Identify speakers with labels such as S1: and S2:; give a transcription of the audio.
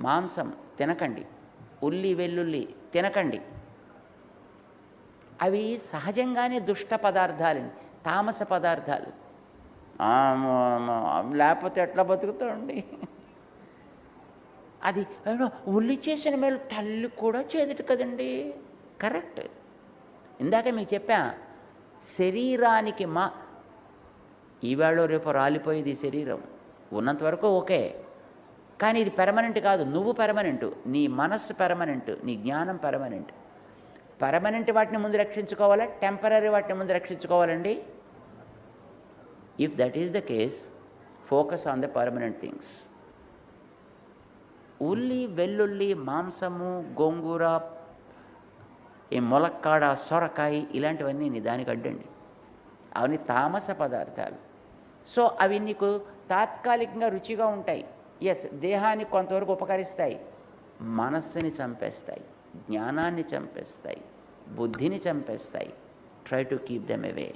S1: మాంసం తినకండి. ఉల్లి వెల్లుల్లి తినకండి. అవి సహజంగానే దుష్ట పదార్థాలని తామస పదార్థాలు. లేకపోతే ఎట్లా బతుకుతామండి? అది ఉల్లి చేసిన మేలు తల్లి కూడా చేదుట కదండి. కరెక్ట్. ఇందాక మీకు చెప్పా శరీరానికి మా ఈవేళ రేపు రాలిపోయేది శరీరం. ఉన్నంత వరకు ఓకే. కానీ ఇది పెర్మనెంట్ కాదు. నువ్వు పెర్మనెంట్ నీ మనస్సు పెర్మనెంట్ నీ జ్ఞానం పెర్మనెంట్ పర్మనెంట్ వాటిని ముందు రక్షించుకోవాలా? టెంపరీ వాటిని ముందు రక్షించుకోవాలండి? If that is the case focus on the permanent things ఉల్లి వెల్లుల్లి మాంసము గోంగూర ఈ మొలక్కాడ సొరకాయ ఇలాంటివన్నీ నీ దానికి అడ్డండి. అవన్నీ తామస పదార్థాలు. సో అవి నీకు తాత్కాలికంగా రుచిగా ఉంటాయి. ఎస్ దేహానికి కొంతవరకు ఉపకరిస్తాయి. మనస్సుని చంపేస్తాయి. జ్ఞానాన్ని చంపేస్తాయి. బుద్ధిని చంపేస్తాయి. Try to keep them away